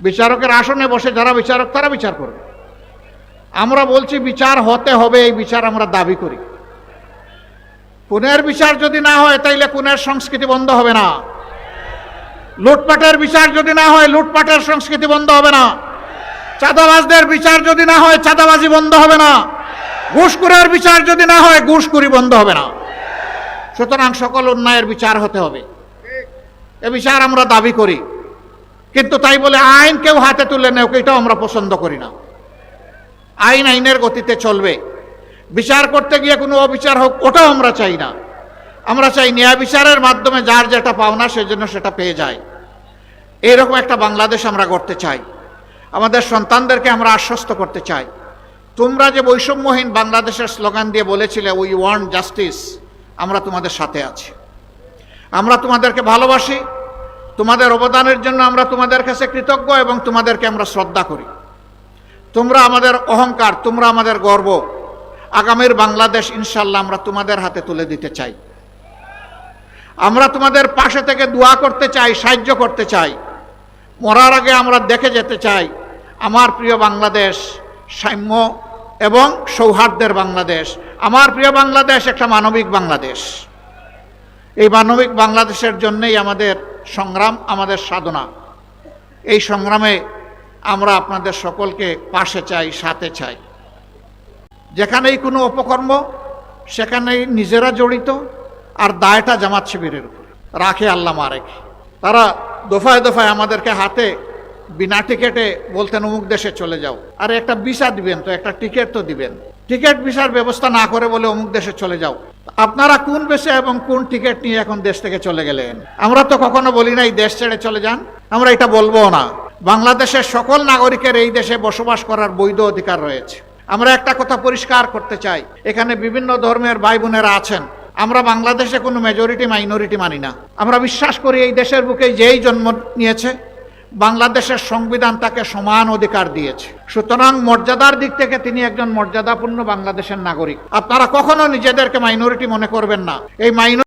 বিচারকের আসনে বসে যারা বিচারক, তারা বিচার করবে। আমরা বলছি, বিচার হতে হবে, এই বিচার আমরা দাবি করি। খুনের বিচার যদি না হয়, তাইলে খুনের সংস্কৃতি বন্ধ হবে না। লুটপাটের বিচার যদি না হয়, লুটপাটের সংস্কৃতি বন্ধ হবে না। চাঁদাবাজদের বিচার যদি না হয়, চাঁদাবাজি বন্ধ হবে না। ঘুষখুরের বিচার যদি না হয়, ঘুষখুরি বন্ধ হবে না। সুতরাং সকল অন্যায়ের বিচার হতে হবে। এ বিচার আমরা দাবি করি। কিন্তু তাই বলে আইন কেউ হাতে তুলে নেও, এটাও আমরা পছন্দ করি না। আইন আইনের গতিতে চলবে। বিচার করতে গিয়ে কোনো অবিচার হোক, ওটাও আমরা চাই না। আমরা চাই ন্যায় বিচারের মাধ্যমে যার যেটা পাওনা সেজন্য সেটা পেয়ে যায়। এরকম একটা বাংলাদেশ আমরা গড়তে চাই। আমাদের সন্তানদেরকে আমরা আশ্বস্ত করতে চাই। তোমরা যে বৈষম্যহীন বাংলাদেশের স্লোগান দিয়ে বলেছিলে উই ওয়ান্ট জাস্টিস আমরা তোমাদের সাথে আছি। আমরা তোমাদেরকে ভালোবাসি তোমাদের অবদানের জন্য আমরা তোমাদের কাছে কৃতজ্ঞ এবং তোমাদেরকে আমরা শ্রদ্ধা করি। তোমরা আমাদের অহংকার, তোমরা আমাদের গর্ব। আগামীর বাংলাদেশ ইনশাল্লাহ আমরা তোমাদের হাতে তুলে দিতে চাই। আমরা তোমাদের পাশে থেকে দোয়া করতে চাই, সাহায্য করতে চাই। মরার আগে আমরা দেখে যেতে চাই, আমার প্রিয় বাংলাদেশ, সাম্য এবং সৌহার্দ্যের বাংলাদেশ। আমার প্রিয় বাংলাদেশ একটা মানবিক বাংলাদেশ। এই মানবিক বাংলাদেশের জন্যই আমাদের সংগ্রাম আমাদের সাধনা। এই সংগ্রামে আমরা আপনাদের সকলকে পাশে চাই, সাথে চাই। যেখানেই কোনো অপকর্ম, সেখানেই নিজেরা জড়িত আর দায়টা জামাত শিবিরের উপর। রাখে আল্লাহ মারেকে। তারা দফায় দফায় আমাদেরকে হাতে বিনা টিকেটে বলতেন, অমুক দেশে চলে যাও। আর একটা ভিসা দিবেন তো, একটা টিকিট তো দিবেন। টিকিট ভিসার ব্যবস্থা না করে বলে, অমুক দেশে চলে যাও। আপনারা কোন বেশে এবং কোন টিকিট নিয়ে এখন দেশ থেকে চলে গেলেন? আমরা তো কখনো বলি না এই দেশ ছেড়ে চলে যান। আমরা এটা বলব না। বাংলাদেশের সকল নাগরিকের এই দেশে বসবাস করার বৈধ অধিকার রয়েছে। আমরা একটা কথা পরিষ্কার করতে চাই। এখানে বিভিন্ন ধর্মের ভাই বোনেরা আছেন। আমরা বাংলাদেশে কোনো মেজরিটি মাইনরিটি মানি না। আমরা বিশ্বাস করি এই দেশের বুকে যেই জন্ম নিয়েছে বাংলাদেশের সংবিধান তাকে সমান অধিকার দিয়েছে। সুতরাং মর্যাদার দিক থেকে তিনি একজন মর্যাদাপূর্ণ বাংলাদেশের নাগরিক। আপনারা কখনো নিজেদেরকে মাইনরিটি মনে করবেন না। এই মাইনরিটি